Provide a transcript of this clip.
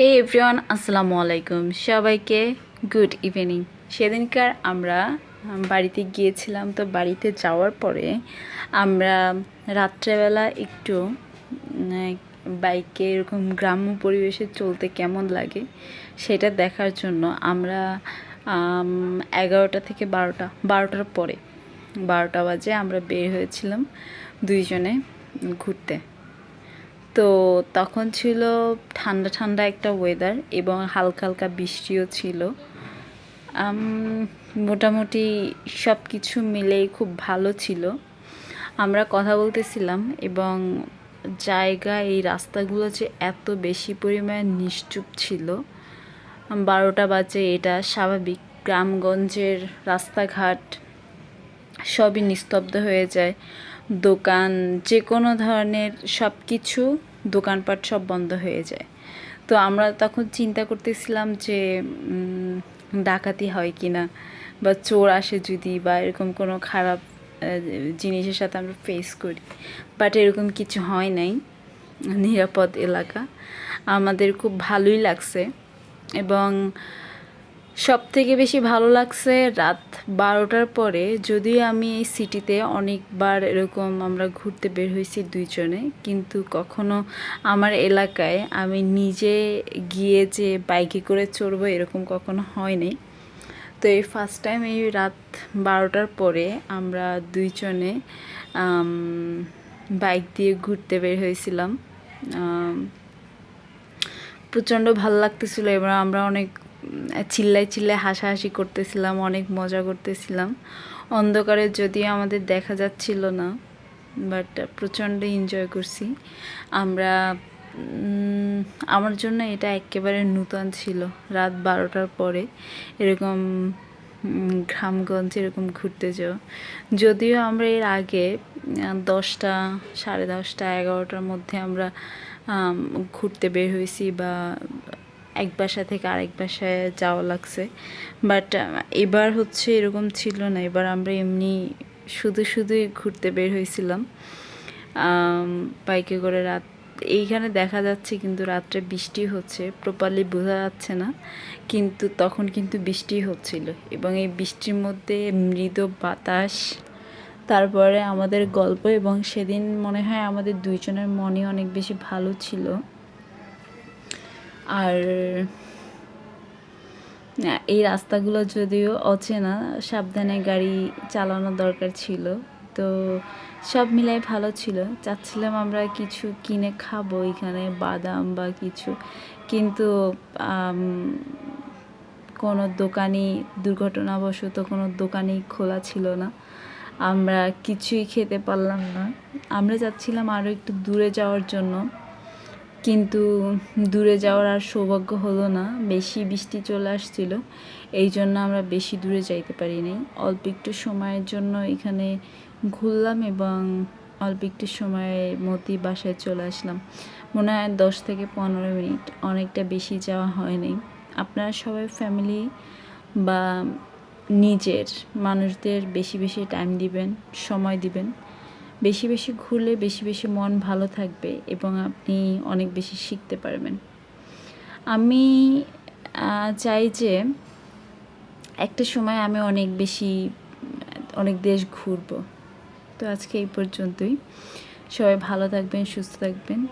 হে everyone আসসালামু আলাইকুম। সবাইকে গুড ইভিনিং সেদিনকার আমরা বাড়িতে গিয়েছিলাম, তো বাড়িতে যাওয়ার পরে আমরা রাত্রেবেলা একটু বাইকে এরকম গ্রাম্য পরিবেশে চলতে কেমন লাগে সেটা দেখার জন্য আমরা এগারোটা থেকে বারোটা, বারোটার পরে, বারোটা বাজে আমরা বের হয়েছিলাম দুইজনে ঘুরতে। তো তখন ছিল ঠান্ডা ঠান্ডা একটা ওয়েদার এবং হালকা হালকা বৃষ্টিও ছিল। মোটামুটি সব কিছু মিলেই খুব ভালো ছিল। আমরা কথা বলতেছিলাম এবং জায়গা, এই রাস্তাগুলো যে এত বেশি পরিমাণে নিশ্চুপ ছিল, বারোটা বাজে এটা স্বাভাবিক। গ্রামগঞ্জের রাস্তাঘাট সবই নিস্তব্ধ হয়ে যায়। দোকান যে কোনো ধরনের সব কিছু দোকানপাট সব বন্ধ হয়ে যায়। তো আমরা তখন চিন্তা করতেছিলাম যে ডাকাতি হয় কি না বা চোর আসে যদি বা এরকম কোনো খারাপ জিনিসের সাথে আমরা ফেস করি। বাট এরকম কিছু হয় নাই, নিরাপদ এলাকা। আমাদের খুব ভালোই লাগছে এবং সব থেকে বেশি ভালো লাগছে রাত বারোটার পরে যদিও আমি এই সিটিতে অনেকবার এরকম আমরা ঘুরতে বের হয়েছি দুইজনে, কিন্তু কখনো আমার এলাকায় আমি নিজে গিয়ে যে বাইকে করে চড়বো এরকম কখনো হয়নি। তো এই ফার্স্ট টাইম এই রাত বারোটার পরে আমরা দুইজনে বাইক দিয়ে ঘুরতে বের হয়েছিলাম। প্রচণ্ড ভালো লাগতেছিলো এবার আমরা অনেক চিল্লাই চিল্লাই হাসাহাসি করতেছিলাম, অনেক মজা করতেছিলাম। অন্ধকারে যদিও আমাদের দেখা যাচ্ছিল না বাট প্রচণ্ড এনজয় করছি। আমরা আমার জন্য এটা একেবারে নূতন ছিল, রাত বারোটার পরে। এরকম গ্রামগঞ্জে এরকম ঘুরতে যাওয়া। যদিও আমরা এর আগে দশটা, সাড়ে দশটা, এগারোটার মধ্যে আমরা ঘুরতে বের হয়েছি বা এক বাসা থেকে আরেক বাসায় যাওয়া লাগছে। বাট এবার হচ্ছে এরকম ছিল না। এবার আমরা এমনি শুধু শুধুই ঘুরতে বের হয়েছিলাম। বাইকে করে রাত, এইখানে দেখা যাচ্ছে কিন্তু রাত্রে বৃষ্টি হচ্ছে। প্রপারলি বোঝা যাচ্ছে না। কিন্তু তখন কিন্তু বৃষ্টি হচ্ছিল। এবং এই বৃষ্টির মধ্যে মৃদু বাতাস, তারপরে আমাদের গল্প এবং সেদিন মনে হয় আমাদের দুইজনের মনে অনেক বেশি ভালো ছিল। আর এই রাস্তাগুলো যদিও অচেনা, সাবধানে গাড়ি চালানো দরকার ছিল। তো সব মিলাই ভালো ছিল। চাচ্ছিলাম আমরা কিছু কিনে খাব এখানে, বাদাম বা কিছু। কিন্তু কোনো দোকানই, দুর্ঘটনাবশত কোনো দোকানই খোলা ছিল না। আমরা কিছুই খেতে পারলাম না। আমরা যাচ্ছিলাম আরও একটু দূরে যাওয়ার জন্য। কিন্তু দূরে যাওয়ার আর সৌভাগ্য হলো না। বেশি বৃষ্টি চলে আসছিল, এই জন্য আমরা বেশি দূরে যাইতে পারি নাই অল্প একটু সময়ের জন্য এখানে ঘুরলাম এবং অল্প একটু সময়ের মধ্যেই বাসায় চলে আসলাম। মনে হয় দশ থেকে পনেরো মিনিট, অনেকটা বেশি যাওয়া হয়নি। আপনারা সবাই ফ্যামিলি বা নিজের মানুষদের বেশি বেশি টাইম দিবেন, সময় দিবেন। বেশি বেশি ঘুরলে বেশি বেশি মন ভালো থাকবে এবং আপনি অনেক বেশি শিখতে পারবেন। আমি চাই যে একটা সময় আমি অনেক বেশি, অনেক দেশ ঘুরব। তো আজকে এই পর্যন্তই। সবাই ভালো থাকবেন, সুস্থ থাকবেন।